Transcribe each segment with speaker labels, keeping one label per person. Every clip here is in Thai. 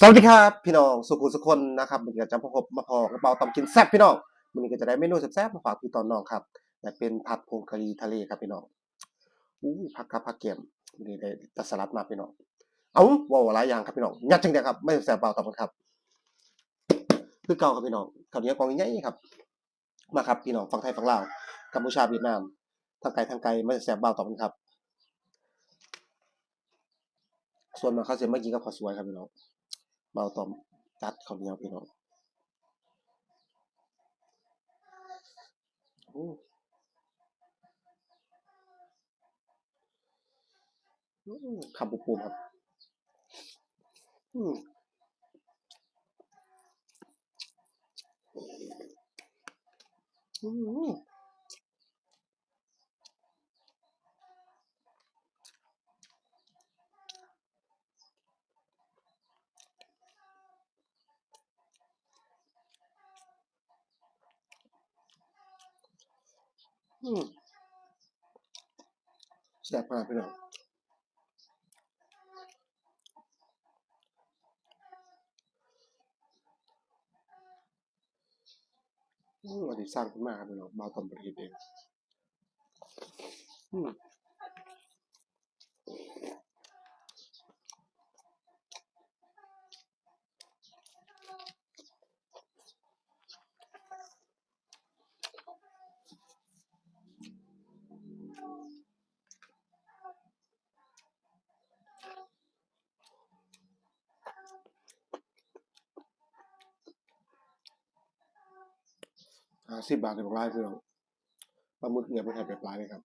Speaker 1: สวัสดีครับพี่น้องสุขุมสุคนนะครับมันก็จะพบมาพอกระเป๋าตำกินแซ่บพี่น้องมันนี้ก็จะได้เมนูแซ่บๆมาฝากพี่ตอนน้องครับแต่เป็นผัดผงกะหรี่ทะเลครับพี่น้องอู้ผักกับผักเกียมมันนี้ได้แตัสลัดมาพี่น้องเอาว้าวหลายอย่างครับพี่น้องยัดจังเดียวครับไม่แซ่บเปล่าตำกันครับ คือเก่าครับพี่น้องข้าวเนียกองใหญ่ๆครับ มาครับพี่น้องฝั่งไทยฝั่งลาวกัมพูชาเวียดนามทางไกลทางไกลไม่แซ่บเปล่าตำกันครับ ส่วนมากเขาจะไม่อกินกับข้าวสวยครับพี่น้อง เบาตอมจัดข้าวเนียพี่น้องโอ้อืมคำปุปูมครับอืมอืม อืมแซ่บมากพี่น้องอืมอันนี้สร้างขึ้นมาครับพี่น้องมาตอมบระดิษฐ์เอง อืมาสิบบาทในบอกไล่พี่น้องปลาหมึกเนี่ยเป็นไข่แบบปลายเลยครับ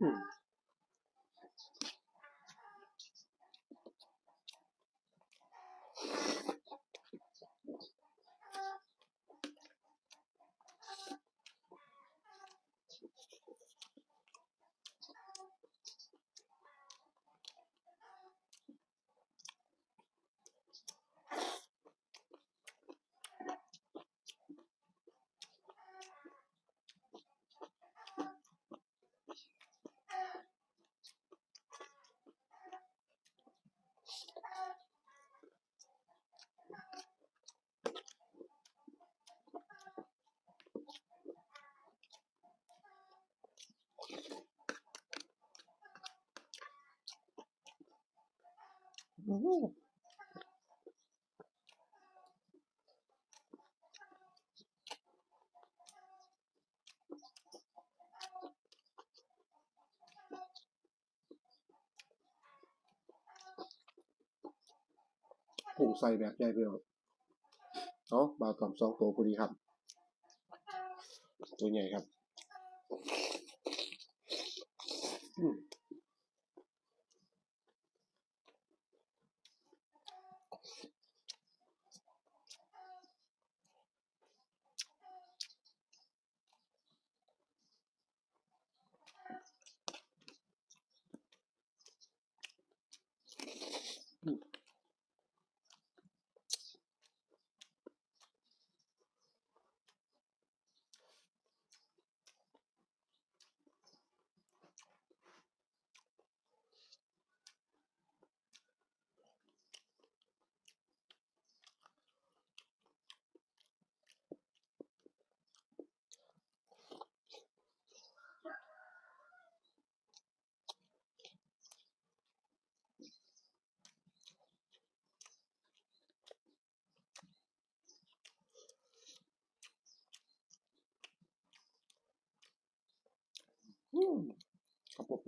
Speaker 1: อื ผงใส่แบบใหญ่พี่น้อเนาะบาตอมสองตัวพอดีครับ ตัวใหญ่ครับ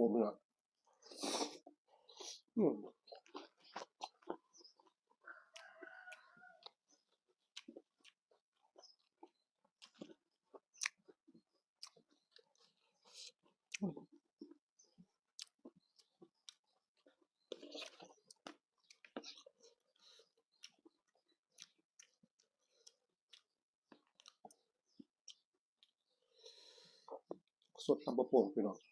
Speaker 1: ホームラン。うん。sort tambah pom, you know.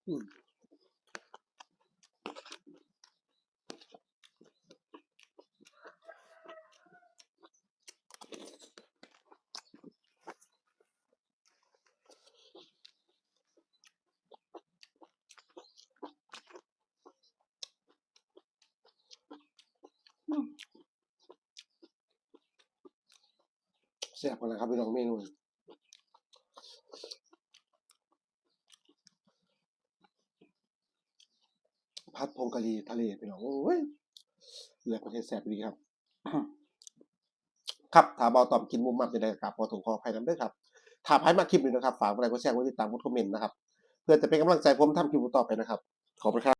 Speaker 1: แซ่บกันนะครับพี่น้องเมนู พัดพงกะลีทะเลไปหน่อยโอ้ยเลือกประเทศแสบดีครับ ครับถ้าเบาตอบกินมุมมากจะได้กับพอถูกขอภัยน้ำด้วยครับถามให้มาคลิปหนึ่งนะครับ ฝากอะไรก็แชร์ไว้ติดตามกดคอมเมนต์นะครับ เพื่อจะเป็นกำลังใจผมทำคลิปต่อไปนะครับ ขอบคุณครับ